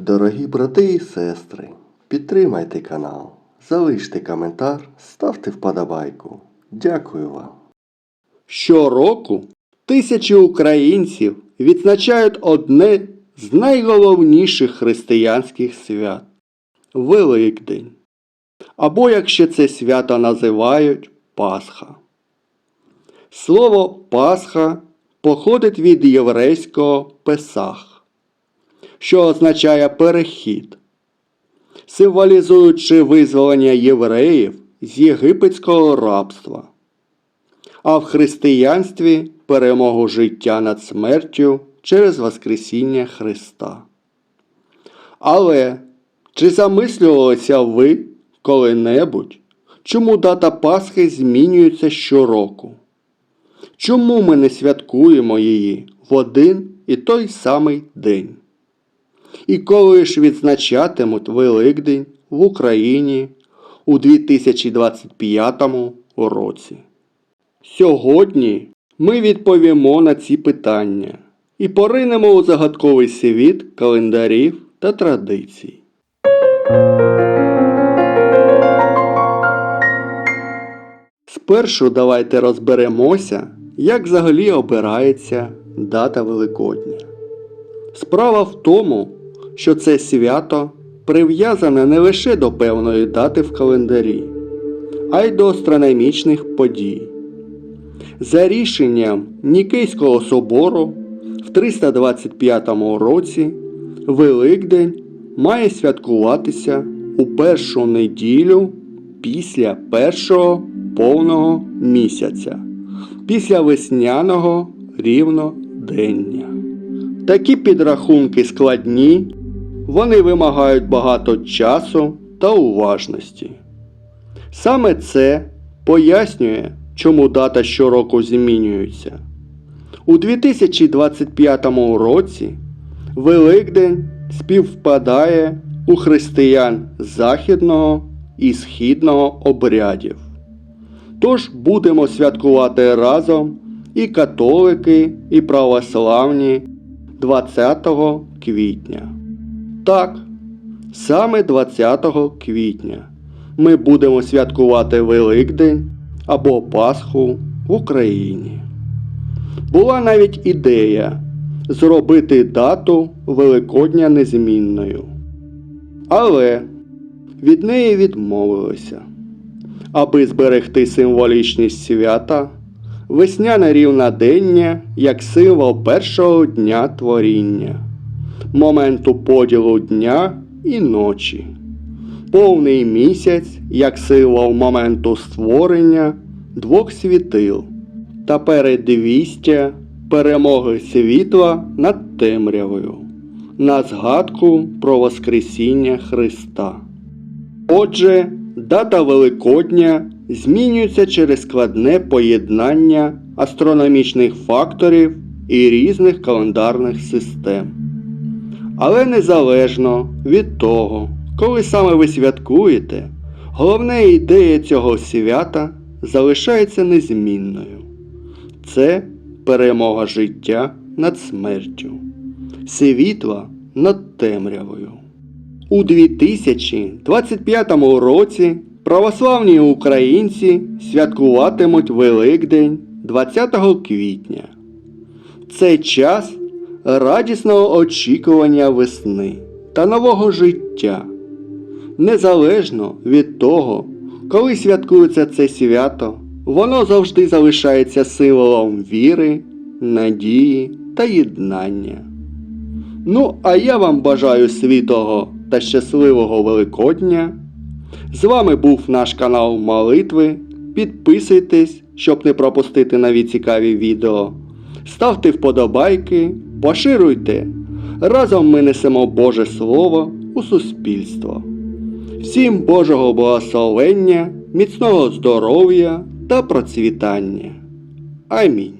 Дорогі брати і сестри, підтримайте канал, залиште коментар, ставте вподобайку. Дякую вам. Щороку тисячі українців відзначають одне з найголовніших християнських свят Великдень. Або, як ще це свято називають, Пасха. Слово Пасха походить від єврейського Песах, що означає перехід, символізуючи визволення євреїв з єгипетського рабства а в християнстві перемогу життя над смертю через Воскресіння Христа. Але чи замислювалися ви коли-небудь, чому дата Пасхи змінюється щороку? Чому ми не святкуємо її в один і той самий день? І коли ж відзначатимуть Великдень в Україні у 2025 році? Сьогодні ми відповімо на ці питання і поринемо у загадковий світ календарів та традицій. Спершу давайте розберемося, як взагалі обирається дата Великодня. Справа в тому, що це свято прив'язане не лише до певної дати в календарі, а й до астрономічних подій. За рішенням Нікейського собору в 325 році Великдень має святкуватися у першу неділю після першого повного місяця, після весняного рівнодення. Такі підрахунки складні, вони вимагають багато часу та уважності. Саме це пояснює, чому дата щороку змінюється. У 2025 році Великдень співпадає у християн західного і східного обрядів. Тож будемо святкувати разом і католики, і православні 20 квітня. Так, саме 20 квітня ми будемо святкувати Великдень або Пасху в Україні. Була навіть ідея зробити дату Великодня незмінною. Але від неї відмовилися. Аби зберегти символічність свята, весняне рівнодення як символ першого дня творіння, моменту поділу дня і ночі повний місяць як символ моменту створення двох світил та передвістя перемоги світла над темрявою на згадку про Воскресіння Христа. Отже, дата Великодня змінюється через складне поєднання астрономічних факторів і різних календарних систем. Але незалежно від того, коли саме ви святкуєте, головна ідея цього свята залишається незмінною. Це перемога життя над смертю, світла над темрявою. У 2025 році православні українці святкуватимуть Великдень 20 квітня. Це час радісного очікування весни та нового життя незалежно від того, коли святкується це свято, воно завжди залишається символом віри, надії та єднання. Ну, а я вам бажаю світого та щасливого Великодня. З вами був наш канал Молитви. Підписуйтесь, щоб не пропустити нові цікаві відео. Ставте вподобайки, поширюйте. Разом ми несемо Боже Слово у суспільство. Всім Божого благословення, міцного здоров'я та процвітання. Амінь.